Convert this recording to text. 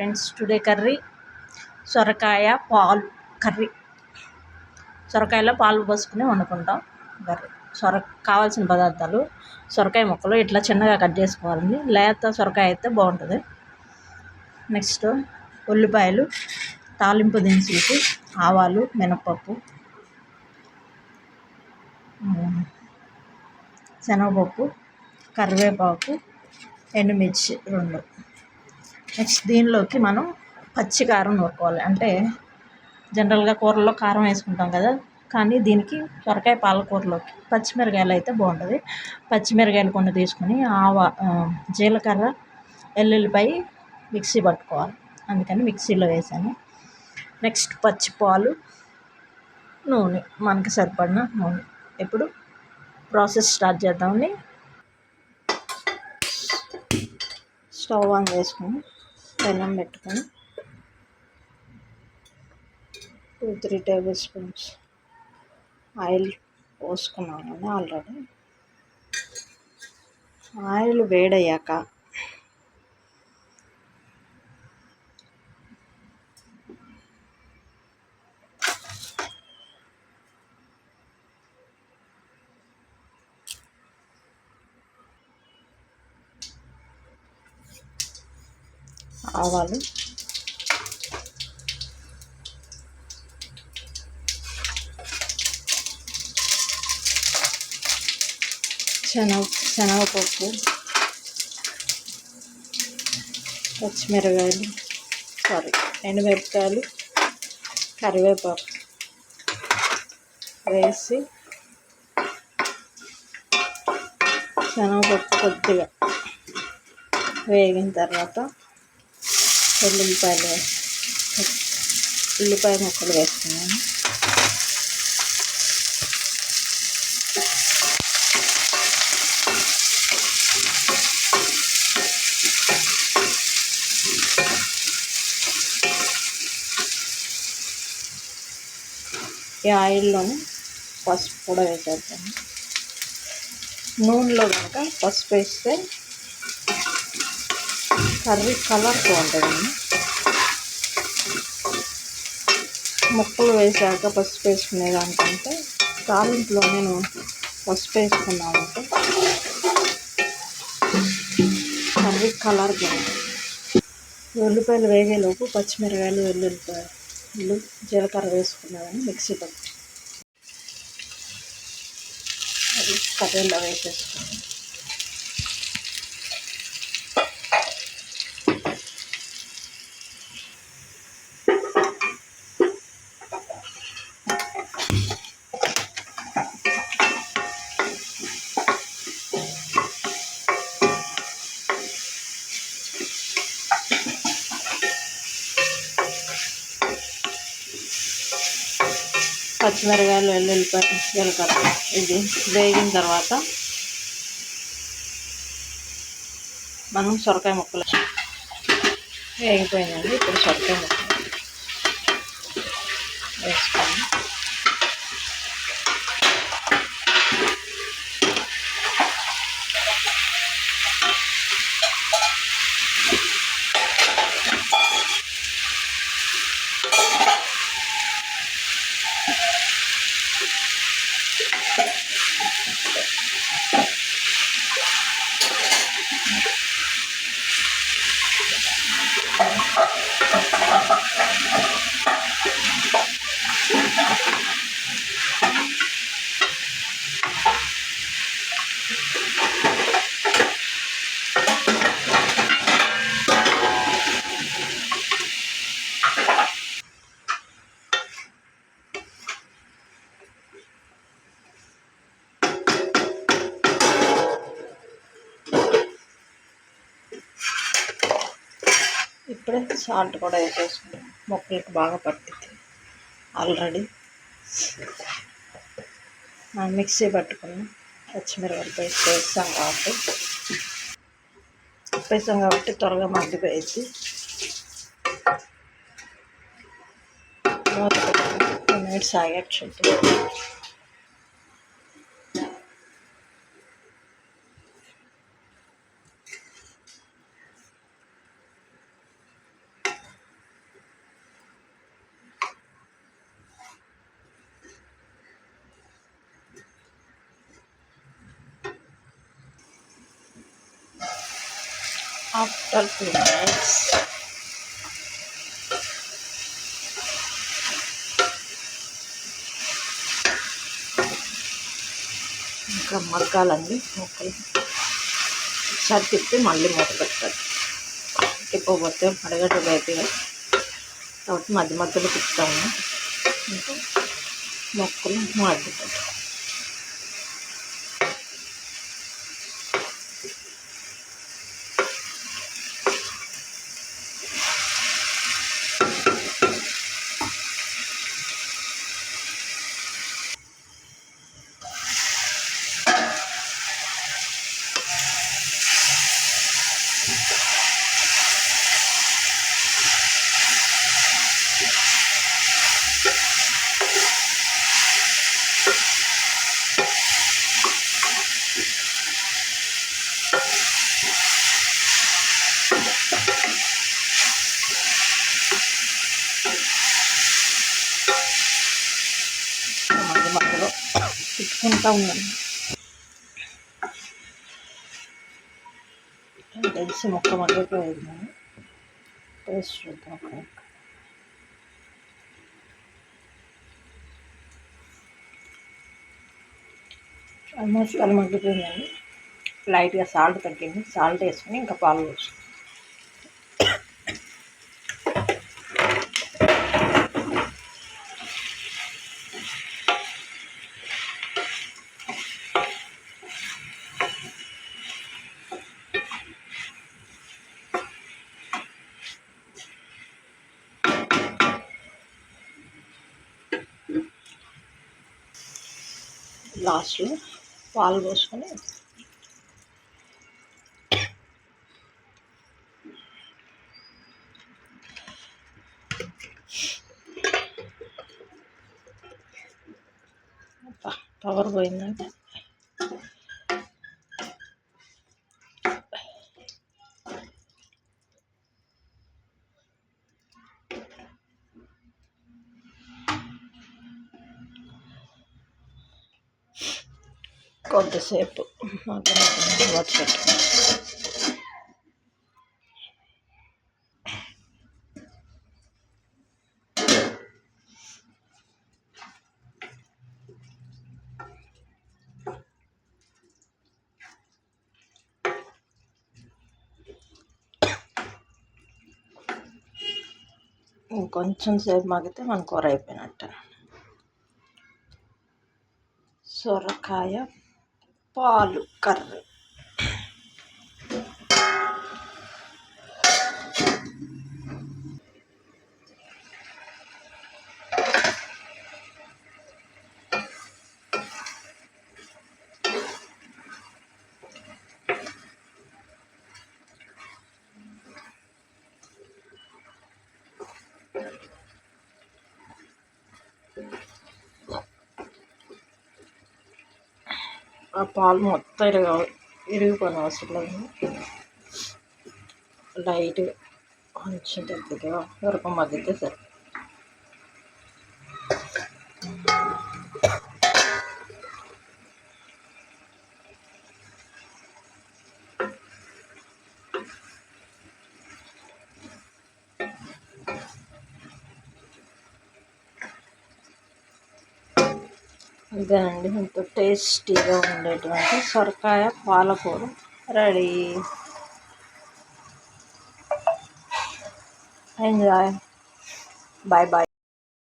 Friends today curry సొరకాయ పాలు curry. సొరకాయలో పాలు పోసుకుని వండుకుంటాం కర్రీ. సొర కావాల్సిన పదార్థాలు సొరకాయ ముక్కలు ఇట్లా చిన్నగా కట్ చేసుకోవాలండి. లేత సొరకాయ అయితే బాగుంటుంది. నెక్స్ట్ ఉల్లిపాయలు తాలింపు దినుసులకి ఆవాలు మినపప్పు శనగపప్పు కరివేపాకు ఎండుమిర్చి రెండు. నెక్స్ట్ దీనిలోకి మనం పచ్చి కారం నూరుకోవాలి. అంటే జనరల్గా కూరల్లో కారం వేసుకుంటాం కదా. కానీ దీనికి సొరకాయ పాలకూరలోకి పచ్చిమిరకాయలు అయితే బాగుంటుంది. పచ్చిమిరకాయలు కొన్ని తీసుకుని ఆవా జీలకర్ర ఎల్లుల్లిపై మిక్సీ పట్టుకోవాలి. అందుకని మిక్సీలో వేసాను. నెక్స్ట్ పచ్చి పాలు నూనె మనకి సరిపడిన నూనె. ఇప్పుడు ప్రాసెస్ స్టార్ట్ చేద్దామని స్టవ్ ఆన్ చేసుకుని బెల్లం పెట్టుకొని two three tablespoons oil పోసుకున్నాను ఆల్రెడీ. ఆయిల్ వేడయ్యాక ఆవాలు. శనగ శనగపప్పు పచ్చిమిరకాయలు సారీ ఎండుమిరపకాయలు కరివేపాకు వేసి శనగపప్పు కొద్దిగా వేగిన తర్వాత వెల్లుల్లిపాయలు ఉల్లిపాయ ముక్కలు వేస్తున్నాను ఈ ఆయిల్లోనే పసుపు కూడా వేసేద్దాము. నూనెలో కనుక పసుపు వేస్తే కర్రీ కలర్ బాగుంటుందండి ముక్కలు వేసాక పసుపు వేసుకునే దానికంటే తాలింపులో నేను పసుపు వేసుకున్నామంటే కర్రీ కలర్ బాగుంటుంది ఉల్లిపాయలు వేగేలోపు పచ్చిమిరకాయలు వెల్లుల్లిపాయలు జీలకర్ర వేసుకున్నామని మిక్సీ పట్టి అది కర్రీలో వేసేసుకున్నాను. పచ్చిమిరకాయలు వెల్లుల్లిపాయ జీలకర్ర ఇది వేగిన తర్వాత మనం సొరకాయ ముక్కలు వేగిపోయిందండి ఇప్పుడు సొరకాయ ముక్కలు వేసుకోండి ఇప్పుడే సాల్ట్ కూడా వేసేసుకున్నాం మొక్కలకు బాగా పట్టింది ఆల్రెడీ మిక్సీ పట్టుకున్నాం. పచ్చిమిరపకాయలు పేస్ట్ వేస్తాం కాబట్టి. వేస్తాం కాబట్టి త్వరగా మగ్గిపోయింది మూత టూ మినిట్స్ ఆగాక after ఆఫ్టర్ minutes. ఇంకా మగ్గాలండి మొక్కలు ఒకసారి తిప్పి మళ్ళీ మూత పెట్టాలి. తిప్పకపోతే అడగట్టు వేపిగా కాబట్టి మధ్య మధ్యలో తిప్పుతాము. ఇంకా మొక్కలు మాడిపోతాయి మధ్య మధ్యలో తిప్పుకుంటా ఉన్నాను తెలిసి మొక్క మగ్గిపోయింది టేస్ట్ చూద్దాం. ఒక ఆల్మోస్ట్ అలా మగ్గిపోయిందండి. లైట్గా సాల్ట్ తగ్గింది. సాల్ట్ వేసుకొని ఇంకా పాలు పోసుకుంటాం లాస్ట్లో పాలు పోసుకొని పవర్ పోయిందంటే కొద్దిసేపు వచ్చేట్టు ఇంకొంచెం సేపు మాగితే మన కూర అయిపోయినట్టు. సొరకాయ పాలు కర్రీ. పాలు మొత్తం ఇరగ ఇరిగిపోయిన అవసరం లేదు లైట్గా కొంచెం దగ్గరగా వరకు మగ్గితే సరే ఇదేనండి ఎంతో టేస్టీగా ఉండేటువంటి సొరకాయ పాలకూర రెడీ. Enjoy bye bye.